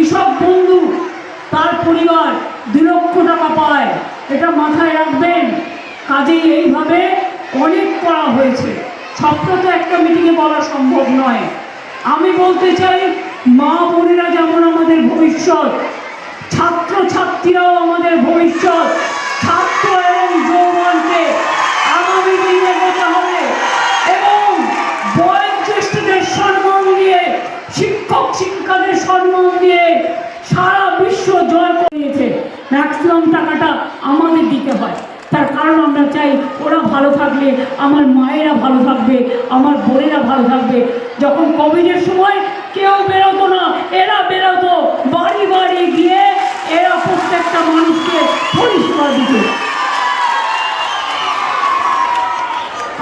কৃষক বন্ধু, তার পরিবার দু লক্ষ টাকা পায়। এটা মাথায় রাখবেন, কাজেই এইভাবে অনেক করা হয়েছে। সবটা তো একটা মিটিংয়ে বলা সম্ভব নয়। আমি বলতে চাই, মা বোনেরা যেমন আমাদের ভবিষ্যৎ ছাত্র ছাত্রীরাও আমাদের ভবিষ্যৎ। দিয়ে সারা বিশ্ব জয় করে নিয়েছে ম্যাক্সিমাম টাকাটা আমাদের দিতে হয়। তার কারণ আমরা চাই ওরা ভালো থাকলে, আমার মায়েরা ভালো থাকবে, আমার বোনেরা ভালো থাকবে। যখন কোভিডের সময় কেউ বেরোতো না, এরা বেরোতো, বাড়ি বাড়ি গিয়ে এরা প্রত্যেকটা মানুষকে পরিষেবা দিত।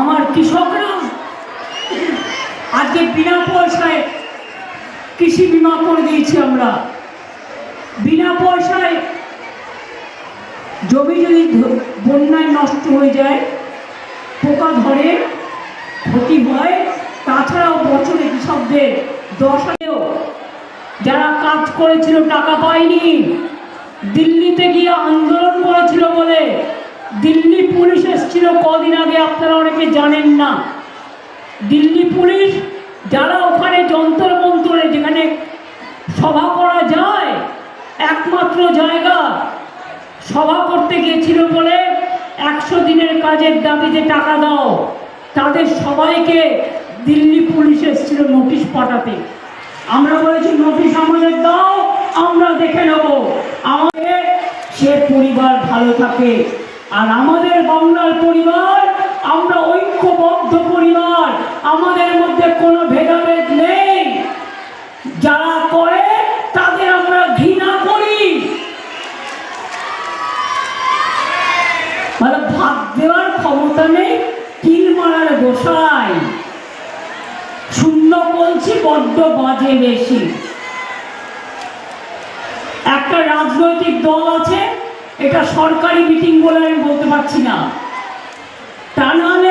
আমার কৃষকরা আজকে বিনা পয়সায় কৃষি বিমা করে দিয়েছি আমরা। বিনা পয়সায় জমি যদি বন্যায় নষ্ট হয়ে যায়, পোকা ধরে, ক্ষতি হয়, তাছাড়াও বছরে কৃষকদের দশ হাজারও যারা কাজ করেছিল, টাকা পায়নি, দিল্লিতে গিয়ে আন্দোলন করেছিল বলে দিল্লি পুলিশ এসেছিল কদিন আগে, আপনারা অনেকে জানেন না। দিল্লি পুলিশ যারা ওখানে যন্তর মন্তরে যেখানে সভা করা যায়, একমাত্র জায়গা, সভা করতে গিয়েছিল বলে একশো দিনের কাজের দাবিতে টাকা দাও। তাদের সবাইকে দিল্লি পুলিশ এসেছিল নোটিশ পাঠাতে। আমরা বলেছি, নোটিশ আমাদের দাও, আমরা দেখে নেব। আমাদের, সে পরিবার ভালো থাকে। আর আমাদের বাংলার পরিবার, আমরা ঐক্যবদ্ধ আমাদের মধ্যে কোনো ভেদাভেদ নেই। যারা করে, তাদের আমরা ঘৃণা করি। মানে ভাত দেওয়ার ক্ষমতা নেই কিল মারার গোসাই। শূন্য বলছি, বড্ড বাজে বেশি। একটা রাজনৈতিক দল আছে, এটা সরকারি মিটিং বলে আমি বলতে পারছি না। তা নাহলে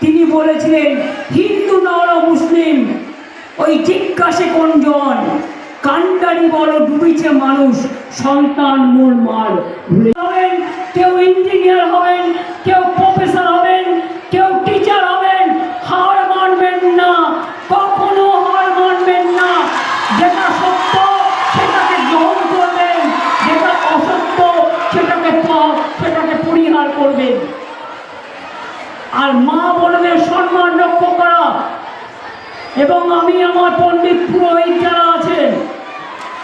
তিনি বলেছিলেন, হিন্দু নর মুসলিম, ওই জিজ্ঞাসে কোনজন কান্ডারি বড় ডুবিছে মানুষ, সন্তান মূল মার কেউ ইঞ্জিনিয়ার হবেন, কেউ আর মা বোনদের সম্মান রক্ষা করা। এবং আমি আমার পণ্ডিত পুরোহিত যারা আছেন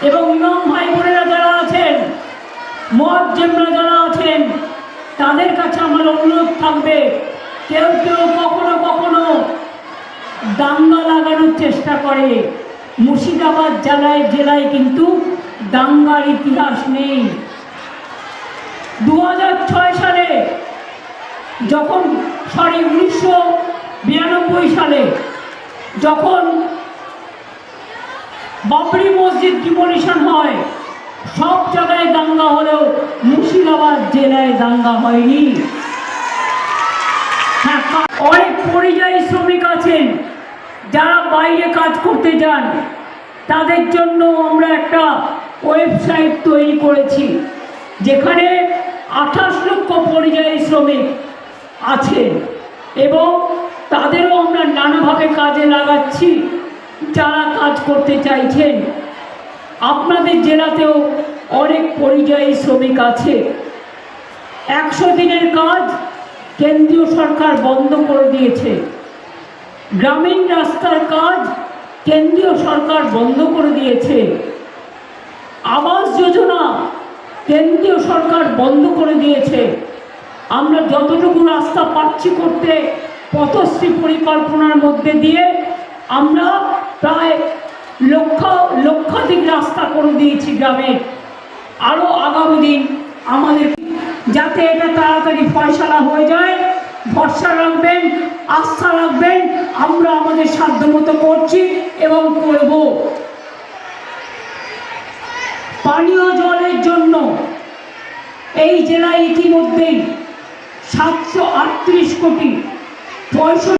এবং ইমাম ভাই বোনেরা যারা আছেন মদ জেমরা যারা আছেন, তাদের কাছে আমার অনুরোধ থাকবে, কেউ কেউ কখনো কখনো দাঙ্গা লাগানোর চেষ্টা করে। মুর্শিদাবাদ জেলায় জেলায় কিন্তু দাঙ্গার ইতিহাস নেই। দু হাজার ছয় সালে যখন সরি উনিশশো বিরানব্বই সালে যখন বাবরি মসজিদ ডিমোলিশন হয়, সব জায়গায় দাঙ্গা হলেও মুর্শিদাবাদ জেলায় দাঙ্গা হয়নি। হ্যাঁ অনেক পরিযায়ী শ্রমিক আছেন, যারা বাইরে কাজ করতে যান, তাদের জন্য আমরা একটা ওয়েবসাইট তৈরি করেছি, যেখানে আঠাশ লক্ষ পরিযায়ী শ্রমিক আছে। এবং তাদেরও আমরা নানাভাবে কাজে লাগাচ্ছি, যারা কাজ করতে চাইছেন। আপনাদের জেলাতেও অনেক পরিযায়ী শ্রমিক আছে। একশো দিনের কাজ কেন্দ্রীয় সরকার বন্ধ করে দিয়েছে। গ্রামীণ রাস্তার কাজ কেন্দ্রীয় সরকার বন্ধ করে দিয়েছে। আবাস যোজনা কেন্দ্রীয় সরকার বন্ধ করে দিয়েছে। আমরা যতটুকু রাস্তা পাচ্ছি করতে, পথশ্রী পরিকল্পনার মধ্যে দিয়ে আমরা প্রায় লক্ষ, লক্ষাধিক রাস্তা করে দিয়েছি গ্রামে। আরও আগামী দিন আমাদের যাতে এটা তাড়াতাড়ি ফয়সালা হয়ে যায়, ভরসা রাখবেন, আস্থা রাখবেন, আমরা আমাদের সাধ্যমতো করছি এবং করব। পানীয় জলের জন্য এই জেলায় ইতিমধ্যেই সাতশো আটত্রিশ কোটি পঁয়ষট্টি